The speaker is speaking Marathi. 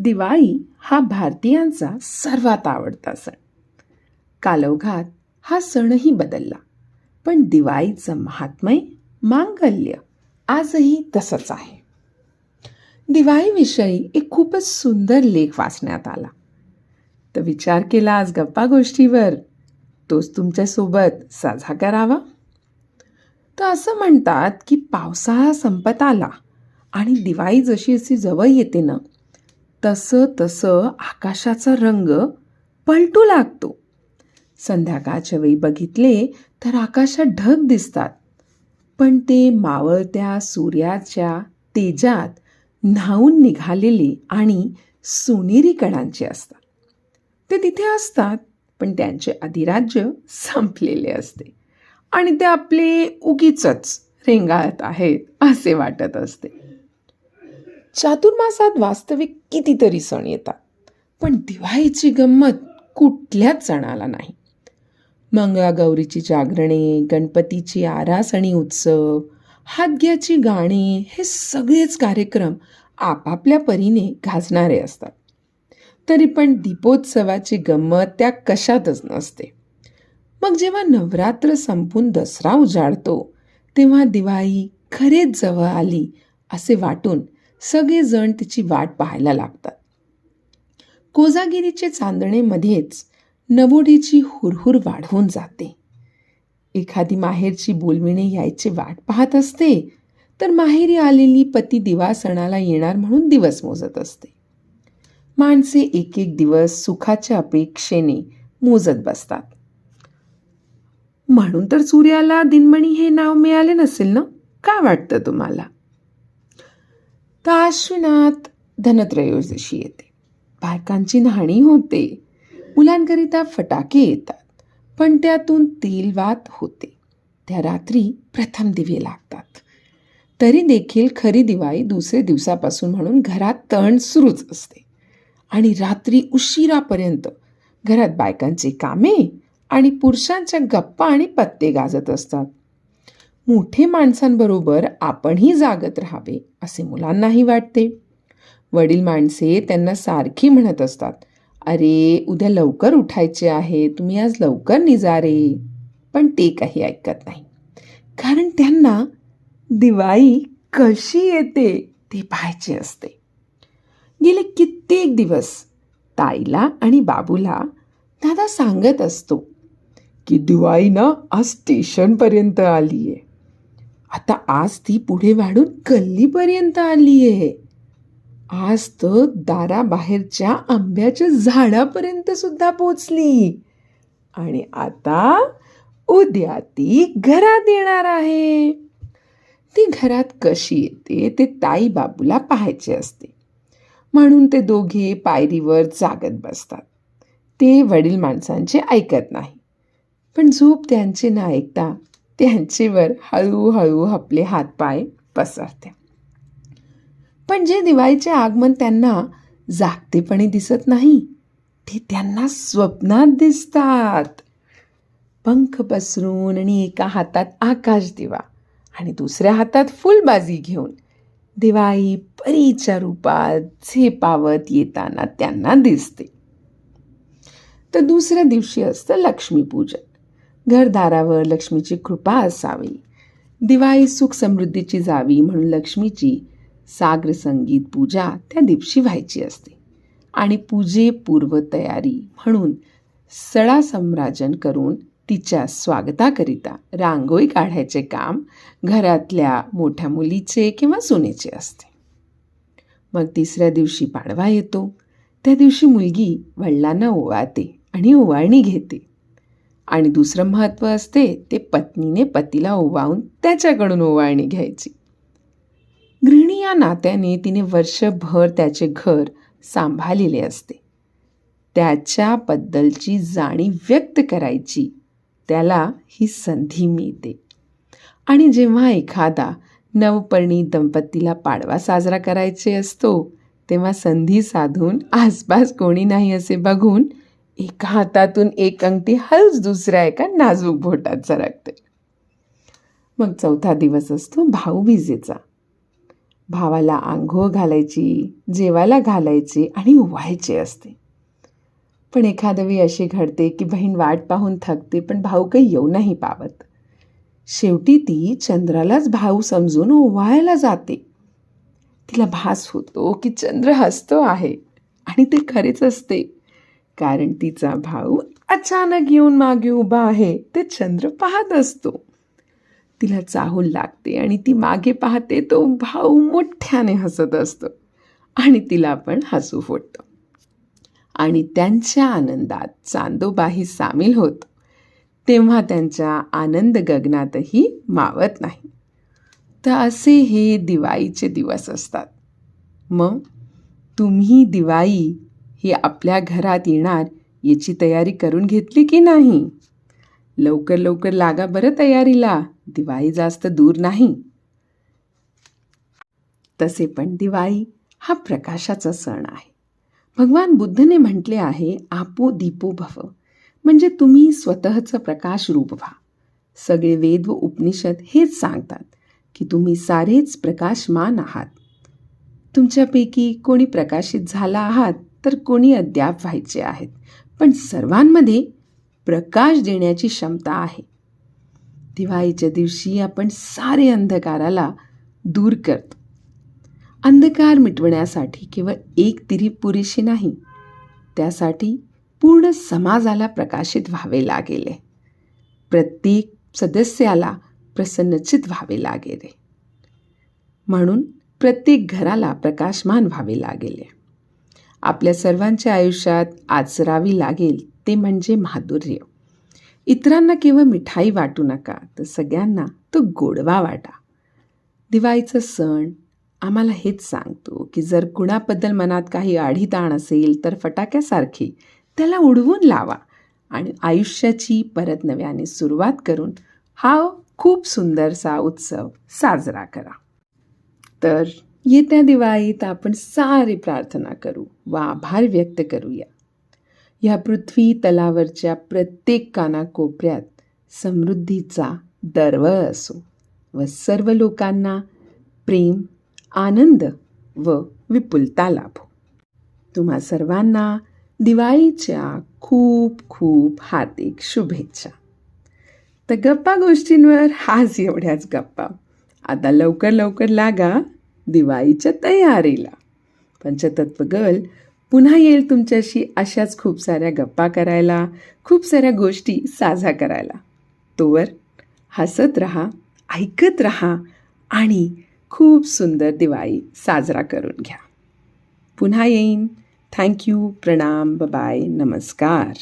दिवाळी हा भारतीयांचा सर्वात आवडता सण. कालवघात हा सणही बदलला पण दिवाळीचं महात्म्य मांगल्य आजही तसंच आहे. दिवाळीविषयी एक खूपच सुंदर लेख वाचण्यात आला. तर विचार केला आज गप्पा गोष्टीवर. तोच तुमच्यासोबत साजा करावा. तर असं म्हणतात की पावसाळा संपत आला आणि दिवाळी जशी अशी जवळ येते ना तसं तसं आकाशाचा रंग पलटू लागतो. संध्याकाळच्या वेळी बघितले तर आकाशात ढग दिसतात. पण ते मावळत्या सूर्याच्या तेजात न्हावून निघालेले आणि सोनेरी कणांचे असतात. ते तिथे असतात पण त्यांचे अधिराज्य संपलेले असते. आणि ते आपले उगीच रेंगाळत आहेत असे वाटत असते. चातुर्मासात वास्तविक कितीतरी सण येतात. पण दिवाळीची गंमत कुठल्याच सणाला नाही. मंगळागौरीची जागरणे गणपतीची आरास आणि उत्सव हातग्याची गाणी हे सगळेच कार्यक्रम आपापल्या परीने गाजणारे असतात. तरी पण दीपोत्सवाची गंमत त्या कशातच नसते. मग जेव्हा नवरात्र संपून दसरा उजाडतो तेव्हा दिवाळी खरेच जवळ आली असे वाटून सगळेजण तिची वाट पाहायला लागतात. कोजागिरीचे चांदणेमध्येच नवोडीची हुरहुर वाढवून जाते. एखादी माहेरची बोलविणे यायची वाट पाहत असते तर माहेरी आलेली पती दिवा सणाला येणार म्हणून दिवस मोजत असते. माणसे एक एक दिवस सुखाच्या अपेक्षेने मोजत बसतात. म्हणून तर सूर्याला दिनमणी हे नाव मिळाले नसेल ना? काय वाटतं तुम्हाला? तर आश्विनात धनत्रयोदशी येते. बायकांची न्हाणी होते. मुलांकरिता फटाके येतात. पण त्यातून तेलवात होते. त्या रात्री प्रथम दिवे लागतात. तरी देखील खरी दिवाळी दुसरे दिवसापासून म्हणून घरात तण सुरूच असते. आणि रात्री उशिरापर्यंत घरात बायकांची कामे आणि पुरुषांच्या गप्पा आणि पत्ते गाजत असतात. मोठे माणसांबरोबर आपणही जागत राहावे असे मुलांनाही वाटते. वडील माणसे त्यांना सारखी म्हणत असतात अरे उद्या लवकर उठायचे आहे तुम्ही आज लवकर निजा रे. पण ते काही ऐकत नाही. कारण त्यांना दिवाळी कशी येते ते पाहायचे असते. गेले कित्येक दिवस ताईला आणि बाबूला दादा सांगत असतो की दिवाळी ना आज स्टेशनपर्यंत आली आहे आता आज ती पुढे वाढून गल्लीपर्यंत आली आहे आज तर दाराबाहेरच्या आंब्याच्या झाडापर्यंत सुद्धा पोचली. आणि आता उद्या ती घरात येणार आहे. ती घरात कशी येते ते ताई बाबूला पाहायचे असते. म्हणून ते दोघे पायरीवर जागत बसतात. ते वडील माणसांचे ऐकत नाही. पण झोप त्यांचे ना ऐकता त्यांचेवर हळूहळू आपले हातपाय पसरते. पण जे दिवाळीचे आगमन त्यांना जागतेपणे दिसत नाही ते त्यांना स्वप्नात दिसतात. पंख पसरून आणि एका हातात आकाश दिवा आणि दुसऱ्या हातात फुलबाजी घेऊन दिवाळी परीच्या रूपात झेपावत येताना त्यांना दिसते. तर दुसऱ्या दिवशी असतं लक्ष्मीपूजन. घरदारावर लक्ष्मीची कृपा असावी. दिवाळी सुख समृद्धीची जावी म्हणून लक्ष्मीची सागर संगीत पूजा त्या दिवशी व्हायची असते. आणि पूजेपूर्व तयारी म्हणून सडा सम्राजन करून तिच्या स्वागताकरिता रांगोळी काढायचे काम घरातल्या मोठ्या मुलीचे किंवा सुनेचे असते. मग तिसऱ्या दिवशी पाडवा येतो. त्या दिवशी मुलगी वडिलांना ओवाळते आणि ओवाळणी घेते. आणि दुसरं महत्त्व असते ते पत्नीने पतीला ओवाळून त्याच्याकडून ओवाळणी घ्यायची. गृहिणी या नात्याने तिने वर्षभर त्याचे घर सांभाळलेले असते. त्याच्याबद्दलची जाणीव व्यक्त करायची त्याला ही संधी मिळते. आणि जेव्हा एखादा नवपर्णी दंपतीला पाडवा साजरा करायचे असतो तेव्हा संधी साधून आसपास कोणी नाही असे बघून एका हातातून एक अंगठी हळूच दुसऱ्या एका नाजूक बोटात सरकते. मग चौथा दिवस असतो भाऊबीजेचा. भावाला आंघोळ घालायची जेवायला घालायची आणि उवायचे असते. पण एखादवी वेळी असे घडते की बहीण वाट पाहून थकते पण भाऊ काही येऊ नाही पावत. शेवटी ती चंद्रालाच भाऊ समजून ओवाळायला जाते. तिला भास होतो की चंद्र हसतो आहे आणि ते खरेच असते. कारण तिचा भाऊ अचानक येऊन मागे उभा आहे. ते चंद्र पाहत असतो. तिला चाहूल लागते आणि ती मागे पाहते तो भाऊ मोठ्याने हसत असतो आणि तिला पण हसू फोडतं. आणि त्यांच्या आनंदात चांदोबाही सामील होत. तेव्हा त्यांच्या आनंद गगनातही मावत नाही. तर असे हे दिवाळीचे दिवस असतात. मग तुम्ही दिवाळी ही आपल्या घरात येणार याची तयारी करून घेतली की नाही? लवकर लवकर लागा बरं तयारीला. दिवाळी जास्त दूर नाही. तसे पण दिवाळी हा प्रकाशाचा सण आहे. भगवान बुद्धने म्हटले आहे आपो दीपो भव. म्हणजे तुम्ही स्वतःचं प्रकाश रूप व्हा. सगळे वेद व उपनिषद हेच सांगतात की तुम्ही सारेच प्रकाशमान आहात. तुमच्यापैकी कोणी प्रकाशित झाला आहात? तर कोणी अद्याप व्हायचे आहेत. पण सर्वांमध्ये प्रकाश देण्याची क्षमता आहे. दिवाळीच्या दिवशी आपण सारे अंधकाराला दूर करतो. अंधकार मिटवण्यासाठी केवळ एक तिरी पुरेशी नाही त्यासाठी पूर्ण समाजाला प्रकाशित व्हावे लागेल. प्रत्येक सदस्याला प्रसन्नचित व्हावे लागेल. म्हणून प्रत्येक घराला प्रकाशमान व्हावे लागेल. आपल्या सर्वांच्या आयुष्यात आचरावी लागेल ते म्हणजे माधुर्य. इतरांना केवळ मिठाई वाटू नका तर सगळ्यांना तो गोडवा वाटा. दिवाळीचं सण आम्हाला हेच सांगतो की जर कुणाबद्दल मनात काही आढीताण असेल तर फटाक्यासारखी त्याला उडवून लावा आणि आयुष्याची परत नव्याने सुरुवात करून हा खूप सुंदरसा उत्सव साजरा करा. तर येत्या दिवाळीत आपण सारे प्रार्थना करू व आभार व्यक्त करूया. या पृथ्वी तलावरच्या प्रत्येक कानाकोपऱ्यात समृद्धीचा दरवळ असो व सर्व लोकांना प्रेम आनंद व विपुलता लाभो. तुम्हा सर्वांना दिवाळीच्या खूप खूप हार्दिक शुभेच्छा. तर गप्पा गोष्टींवर हाच एवढ्याच गप्पा. आता लवकर लवकर लागा. दिवाळीच्या तयारीला. पंचतत्व गर्ल पुन्हा येईल तुमच्याशी अशाच खूप साऱ्या गप्पा करायला खूप साऱ्या गोष्टी साझा करायला. तोवर हसत रहा ऐकत रहा आणि खूप सुंदर दिवाळी साजरा करून घ्या. पुन्हा येईन. थँक्यू प्रणाम बाय नमस्कार.